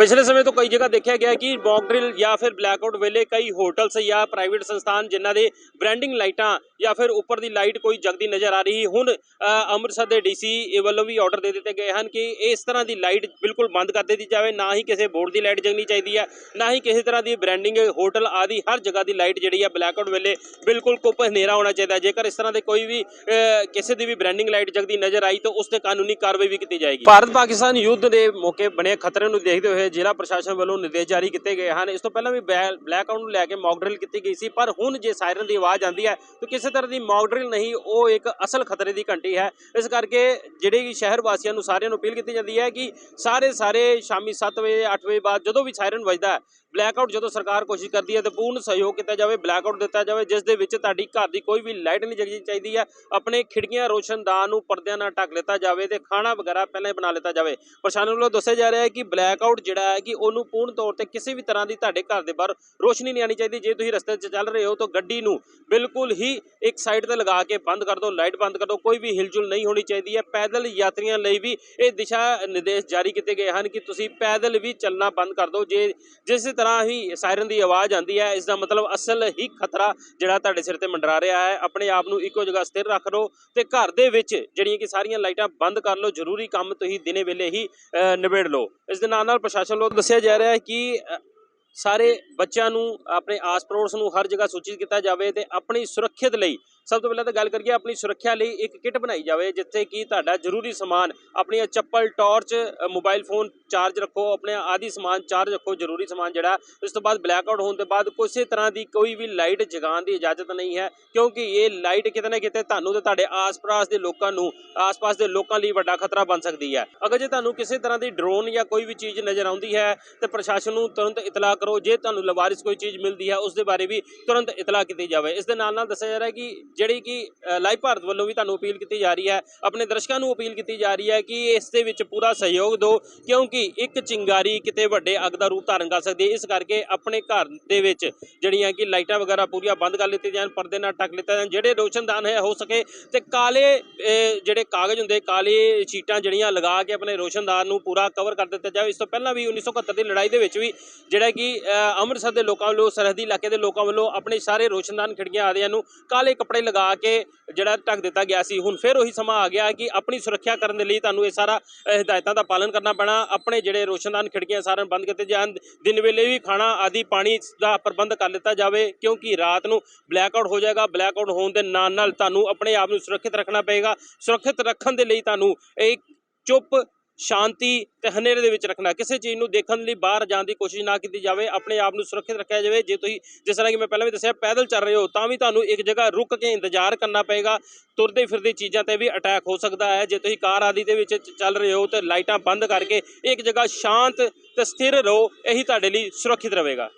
ਪਿਛਲੇ ਸਮੇਂ ਤੋਂ ਕਈ ਜਗ੍ਹਾ ਦੇਖਿਆ ਗਿਆ ਕਿ ਮੌਕ ਡਰਿਲ ਜਾਂ ਫਿਰ ਬਲੈਕਆਊਟ ਵੇਲੇ ਕਈ ਹੋਟਲਸ ਜਾਂ ਪ੍ਰਾਈਵੇਟ ਸੰਸਥਾਨ ਜਿਨ੍ਹਾਂ ਦੇ ਬ੍ਰਾਂਡਿੰਗ ਲਾਈਟਾਂ ਜਾਂ ਫਿਰ ਉੱਪਰ ਦੀ ਲਾਈਟ ਕੋਈ ਜਗਦੀ ਨਜ਼ਰ ਆ ਰਹੀ। ਹੁਣ ਅੰਮ੍ਰਿਤਸਰ ਦੇ ਡੀਸੀ ਵੱਲੋਂ ਵੀ ਆਰਡਰ ਦੇ ਦਿੱਤੇ ਗਏ ਹਨ ਕਿ ਇਸ ਤਰ੍ਹਾਂ ਦੀ ਲਾਈਟ ਬਿਲਕੁਲ ਬੰਦ ਕਰ ਦਿੱਤੀ ਜਾਵੇ। ਨਾ ਹੀ ਕਿਸੇ ਬੋਰਡ ਦੀ ਲਾਈਟ ਜਗਣੀ ਚਾਹੀਦੀ ਹੈ, ਨਾ ਹੀ ਕਿਸੇ ਤਰ੍ਹਾਂ ਦੀ ਬ੍ਰਾਂਡਿੰਗ ਹੋਟਲ ਆਦਿ ਹਰ ਜਗ੍ਹਾ ਦੀ ਲਾਈਟ ਜਿਹੜੀ ਹੈ ਬਲੈਕਆਊਟ ਵੇਲੇ ਬਿਲਕੁਲ ਕੁੱਪ ਹਨੇਰਾ ਹੋਣਾ ਚਾਹੀਦਾ। ਜੇਕਰ ਇਸ ਤਰ੍ਹਾਂ ਦੇ ਕੋਈ ਵੀ ਕਿਸੇ ਦੀ ਵੀ ਬ੍ਰਾਂਡਿੰਗ ਲਾਈਟ ਜਗਦੀ ਨਜ਼ਰ ਆਈ ਤਾਂ ਉਸ ਤੇ ਕਾਨੂੰਨੀ ਕਾਰਵਾਈ ਵੀ ਕੀਤੀ ਜਾਏਗੀ। ਭਾਰਤ ਪਾਕਿਸਤਾਨ ਯੁੱਧ ਦੇ ਮੌਕੇ ਬਣੇ ਖਤਰੇ ਨੂੰ ਦੇਖਦੇ ਹੋਏ ਜ਼ਿਲ੍ਹਾ ਪ੍ਰਸ਼ਾਸਨ ਵੱਲੋਂ ਨਿਰਦੇਸ਼ ਜਾਰੀ ਕੀਤੇ ਗਏ ਹਨ। ਇਸ ਤੋਂ ਪਹਿਲਾਂ ਵੀ ਬਲੈਕ ਆਊਟ ਨੂੰ ਲੈ ਕੇ ਮੌਕ ਡਰਿਲ ਕੀਤੀ ਗਈ ਸੀ, ਪਰ ਹੁਣ ਜੇ ਸਾਇਰਨ ਦੀ ਆਵਾਜ਼ ਆਉਂਦੀ ਹੈ ਤਾਂ ਕਿਸੇ ਤਰ੍ਹਾਂ ਦੀ ਮੌਕ ਡਰਿਲ ਨਹੀਂ, ਉਹ ਇੱਕ ਅਸਲ ਖਤਰੇ ਦੀ ਘੰਟੀ ਹੈ। ਇਸ ਕਰਕੇ ਜਿਹੜੇ ਸ਼ਹਿਰ ਵਾਸੀਆਂ ਨੂੰ ਸਾਰਿਆਂ ਨੂੰ ਅਪੀਲ ਕੀਤੀ ਜਾਂਦੀ ਹੈ ਕਿ ਸਾਰੇ ਸਾਰੇ ਸ਼ਾਮੀ 7 ਵਜੇ 8 ਵਜੇ ਬਾਅਦ ਜਦੋਂ ਵੀ ਸਾਇਰਨ ਵੱਜਦਾ ਹੈ ਬਲੈਕ ਆਊਟ ਜਦੋਂ ਸਰਕਾਰ ਕੋਸ਼ਿਸ਼ ਕਰਦੀ ਹੈ ਤੇ ਪੂਰਨ ਸਹਿਯੋਗ ਕੀਤਾ ਜਾਵੇ ਬਲੈਕ ਆਊਟ ਦਿੱਤਾ ਜਾਵੇ, ਜਿਸ ਦੇ ਵਿੱਚ ਤੁਹਾਡੀ ਘਰ ਦੀ ਕੋਈ ਵੀ ਲਾਈਟ ਨਹੀਂ ਜਗਣੀ ਚਾਹੀਦੀ ਹੈ, ਆਪਣੇ ਖਿੜਕੀਆਂ ਰੋਸ਼ਨਦਾਨ ਨੂੰ ਪਰਦਿਆਂ ਨਾਲ ਢੱਕ ਲਿੱਤਾ ਜਾਵੇ ਤੇ ਖਾਣਾ ਵਗੈਰਾ ਪਹਿਲਾਂ ਹੀ ਬਣਾ ਲਿੱਤਾ ਜਾਵੇ। ਪ੍ਰਸ਼ਾਸਨ ਵੱਲੋਂ ਦੱਸਿਆ ਜਾ ਰਿਹਾ ਹੈ ਕਿ ਬਲੈਕ ਆਊਟ ਜਿਹੜਾ ਹੈ ਕਿ ਉਹਨੂੰ ਪੂਰਨ ਤੌਰ ਤੇ ਕਿਸੇ ਵੀ ਤਰ੍ਹਾਂ ਦੀ ਤੁਹਾਡੇ ਘਰ ਦੇ ਬਾਹਰ ਰੋਸ਼ਨੀ ਨਹੀਂ ਆਣੀ ਚਾਹੀਦੀ। ਜੇ ਤੁਸੀਂ ਰਸਤੇ 'ਚ ਚੱਲ ਰਹੇ ਹੋ ਤਾਂ ਗੱਡੀ ਨੂੰ ਬਿਲਕੁਲ ਹੀ ਇੱਕ ਸਾਈਡ ਤੇ ਲਗਾ ਕੇ ਬੰਦ ਕਰ ਦਿਓ, ਲਾਈਟ ਬੰਦ ਕਰ ਦਿਓ, ਕੋਈ ਵੀ ਹਿਲਜੁਲ ਨਹੀਂ ਹੋਣੀ ਚਾਹੀਦੀ ਹੈ। ਪੈਦਲ ਯਾਤਰੀਆਂ ਲਈ ਵੀ ਇਹ ਦਿਸ਼ਾ ਨਿਰਦੇਸ਼ ਜਾਰੀ ਕੀਤੇ ਗਏ ਹਨ ਕਿ ਤੁਸੀਂ ਪੈਦਲ ਵੀ ਚੱਲਣਾ ਬੰਦ ਕਰ ਦਿਓ। ਜੇ ਜਿਸ ਤਰ੍ਹਾਂ ਹੀ ਸਾਇਰਨ ਦੀ ਆਵਾਜ਼ ਆਉਂਦੀ ਹੈ, ਇਸ ਦਾ ਮਤਲਬ ਅਸਲ ਹੀ ਖਤਰਾ ਜਿਹੜਾ ਤੁਹਾਡੇ ਸਿਰ ਤੇ ਮੰਡਰਾ ਰਿਹਾ ਹੈ। ਆਪਣੇ ਆਪ ਨੂੰ ਇੱਕੋ ਜਗ੍ਹਾ ਸਥਿਰ ਰੱਖ ਲਓ ਤੇ ਘਰ ਦੇ ਵਿੱਚ ਜਿਹੜੀਆਂ ਕਿ ਸਾਰੀਆਂ ਲਾਈਟਾਂ ਬੰਦ ਕਰ ਲਓ, ਜ਼ਰੂਰੀ ਕੰਮ ਤੁਸੀਂ ਦਿਨੇ ਵੇਲੇ ਹੀ ਨਿਬੇੜ ਲਓ। ਇਸ ਦੇ ਨਾਲ ਨਾਲ ਪ੍ਰਸ਼ਾਸਨ ਵੱਲੋਂ ਦੱਸਿਆ ਜਾ ਰਿਹਾ ਹੈ ਕਿ ਸਾਰੇ ਬੱਚਿਆਂ ਨੂੰ, ਆਪਣੇ ਆਸ ਪੜੋਸ ਨੂੰ ਹਰ ਜਗ੍ਹਾ ਸੂਚਿਤ ਕੀਤਾ ਜਾਵੇ ਤੇ ਆਪਣੀ ਸੁਰੱਖਿਅਤ ਲਈ ਸਭ ਤੋਂ ਪਹਿਲਾਂ ਤਾਂ ਗੱਲ ਕਰੀਏ ਆਪਣੀ ਸੁਰੱਖਿਆ ਲਈ ਇੱਕ ਕਿੱਟ ਬਣਾਈ ਜਾਵੇ, ਜਿੱਥੇ ਕਿ ਤੁਹਾਡਾ ਜ਼ਰੂਰੀ ਸਮਾਨ, ਆਪਣੀਆਂ ਚੱਪਲ, ਟਾਰਚ ਮੋਬਾਈਲ ਫੋਨ ਚਾਰਜ ਰੱਖੋ, ਆਪਣੇ ਆਦਿ ਸਮਾਨ ਚਾਰਜ ਰੱਖੋ, ਜ਼ਰੂਰੀ ਸਮਾਨ ਜਿਹੜਾ ਇਸ ਤੋਂ ਬਾਅਦ ਬਲੈਕ ਆਊਟ ਹੋਣ ਤੋਂ ਬਾਅਦ ਕਿਸੇ ਤਰ੍ਹਾਂ ਦੀ ਕੋਈ ਵੀ ਲਾਈਟ ਜਗਾਉਣ ਦੀ ਇਜਾਜ਼ਤ ਨਹੀਂ ਹੈ, ਕਿਉਂਕਿ ਇਹ ਲਾਈਟ ਕਿਤੇ ਨਾ ਕਿਤੇ ਤੁਹਾਨੂੰ ਤੇ ਤੁਹਾਡੇ ਆਸ-ਪਾਸ ਦੇ ਲੋਕਾਂ ਨੂੰ, ਆਸ-ਪਾਸ ਦੇ ਲੋਕਾਂ ਲਈ ਵੱਡਾ ਖਤਰਾ ਬਣ ਸਕਦੀ ਹੈ। ਅਗਰ ਜੇ ਤੁਹਾਨੂੰ ਕਿਸੇ ਤਰ੍ਹਾਂ ਦੀ ਡਰੋਨ ਜਾਂ ਕੋਈ ਵੀ ਚੀਜ਼ ਨਜ਼ਰ ਆਉਂਦੀ ਹੈ, ਤੇ ਪ੍ਰਸ਼ਾਸਨ ਨੂੰ ਤੁਰੰਤ ਇਤਲਾਹ ਕਰੋ, ਜੇ ਤੁਹਾਨੂੰ ਲਵਾਰਿਸ ਕੋਈ ਚੀਜ਼ ਮਿਲਦੀ ਹੈ, ਉਸ ਦੇ ਬਾਰੇ ਵੀ ਤੁਰੰਤ ਇਤਲਾਹ ਕੀਤੀ ਜਾਵੇ। ਇਸ ਦੇ ਨਾਲ ਨਾਲ ਦੱਸਿਆ ਜਾ ਰਿਹਾ ਹੈ ਕਿ ਜਿਹੜੀ ਕਿ ਲਾਈਵ ਭਾਰਤ ਵੱਲੋਂ ਵੀ ਤੁਹਾਨੂੰ ਅਪੀਲ ਕੀਤੀ ਜਾ ਰਹੀ ਹੈ, ਆਪਣੇ ਦਰਸ਼ਕਾਂ ਨੂੰ ਅਪੀਲ ਕੀਤੀ ਜਾ ਰਹੀ ਹੈ ਕਿ ਇਸ ਦੇ ਵਿੱਚ ਪੂਰਾ ਸਹਿਯੋਗ ਦਿਓ, ਕਿਉਂਕਿ ਇੱਕ ਚਿੰਗਾਰੀ ਕਿਤੇ ਵੱਡੇ ਅੱਗ ਦਾ ਰੂਪ ਧਾਰਨ ਕਰ ਸਕਦੀ ਹੈ। ਇਸ ਕਰਕੇ ਆਪਣੇ ਘਰ ਦੇ ਵਿੱਚ ਜਿਹੜੀਆਂ ਕਿ ਲਾਈਟਾਂ ਵਗੈਰਾ ਪੂਰੀਆਂ ਬੰਦ ਕਰ ਲਿੱਤੀਆਂ ਜਾਣ, ਪਰਦੇ ਨਾਲ ਢੱਕ ਲਿੱਤਾ ਜਾਣ, ਜਿਹੜੇ ਰੋਸ਼ਨਦਾਨ ਹੈ ਹੋ ਸਕੇ ਤੇ ਕਾਲੇ ਜਿਹੜੇ ਕਾਗਜ਼ ਹੁੰਦੇ, ਕਾਲੇ ਸ਼ੀਟਾਂ ਜਿਹੜੀਆਂ ਲਗਾ ਕੇ ਆਪਣੇ ਰੋਸ਼ਨਦਾਨ ਨੂੰ ਪੂਰਾ ਕਵਰ ਕਰ ਦਿੱਤਾ ਜਾਵੇ। ਇਸ ਤੋਂ ਪਹਿਲਾਂ ਵੀ 1971 ਦੀ ਲੜਾਈ ਦੇ ਵਿੱਚ ਵੀ ਜਿਹੜਾ ਕਿ ਅੰਮ੍ਰਿਤਸਰ ਦੇ ਲੋਕਾਂ ਵੱਲੋਂ, ਸਰਹੱਦੀ ਇਲਾਕੇ ਦੇ ਲੋਕਾਂ ਵੱਲੋਂ ਆਪਣੇ ਸਾਰੇ ਰੋਸ਼ਨਦਾਨ ਖਿੜਕੀਆਂ ਆਦਿਆਂ ਨੂੰ ਕਾਲੇ ਕੱਪੜੇ ਲਗਾ ਕੇ ਜਿਹੜਾ ਢੱਕ ਦਿੱਤਾ ਗਿਆ ਸੀ। ਹੁਣ ਫਿਰ ਉਹੀ ਸਮਾਂ ਆ ਗਿਆ ਕਿ ਆਪਣੀ ਸੁਰੱਖਿਆ ਕਰਨ ਦੇ ਲਈ ਤੁਹਾਨੂੰ ਇਹ ਸਾਰਾ ਅਹ, ਹਦਾਇਤਾਂ ਦਾ ਪਾਲਣ ਕਰਨਾ ਪੈਣਾ। ਆਪਣੇ ਜਿਹੜੇ ਰੋਸ਼ਨਦਾਨ ਖਿੜਕੀਆਂ ਸਾਰਿਆਂ ਨੂੰ ਬੰਦ ਕੀਤੇ ਜਾਣ। ਦਿਨ ਵੇਲੇ ਵੀ ਖਾਣਾ ਆਦਿ ਪਾਣੀ ਦਾ ਪ੍ਰਬੰਧ ਕਰ ਲਿੱਤਾ ਜਾਵੇ ਕਿਉਂਕਿ ਰਾਤ ਨੂੰ ਬਲੈਕ ਆਊਟ ਹੋ ਜਾਏਗਾ। ਬਲੈਕ ਆਊਟ ਹੋਣ ਦੇ ਨਾਲ ਨਾਲ ਤੁਹਾਨੂੰ ਆਪਣੇ ਆਪ ਨੂੰ ਸੁਰੱਖਿਅਤ ਰੱਖਣਾ ਪਏਗਾ। ਸੁਰੱਖਿਅਤ ਰੱਖਣ ਦੇ ਲਈ ਤੁਹਾਨੂੰ ਇਹ ਚੁੱਪ ਸ਼ਾਂਤੀ ਤੇ ਹਨੇਰੇ ਦੇ ਵਿੱਚ ਰੱਖਣਾ, ਕਿਸੇ ਚੀਜ਼ ਨੂੰ ਦੇਖਣ ਲਈ ਬਾਹਰ ਜਾਣ ਦੀ ਕੋਸ਼ਿਸ਼ ਨਾ ਕੀਤੀ ਜਾਵੇ, ਆਪਣੇ ਆਪ ਨੂੰ ਸੁਰੱਖਿਅਤ ਰੱਖਿਆ ਜਾਵੇ। ਜੇ ਤੁਸੀਂ, ਜਿਸ ਤਰ੍ਹਾਂ ਕਿ ਮੈਂ ਪਹਿਲਾਂ ਵੀ ਦੱਸਿਆ, ਪੈਦਲ ਚੱਲ ਰਹੇ ਹੋ, ਤਾਂ ਵੀ ਤੁਹਾਨੂੰ ਇੱਕ ਜਗ੍ਹਾ ਰੁਕ ਕੇ ਇੰਤਜ਼ਾਰ ਕਰਨਾ ਪਏਗਾ। ਤੁਰਦੇ ਫਿਰਦੇ ਚੀਜ਼ਾਂ ਤੇ ਵੀ ਅਟੈਕ ਹੋ ਸਕਦਾ ਹੈ। ਜੇ ਤੁਸੀਂ ਕਾਰ ਆਦਿ ਦੇ ਵਿੱਚ ਚੱਲ ਰਹੇ ਹੋ ਤੇ ਲਾਈਟਾਂ ਬੰਦ ਕਰਕੇ ਇੱਕ ਜਗ੍ਹਾ ਸ਼ਾਂਤ ਤੇ ਸਥਿਰ ਰਹੋ, ਇਹੀ ਤੁਹਾਡੇ ਲਈ ਸੁਰੱਖਿਅਤ ਰਹੇਗਾ।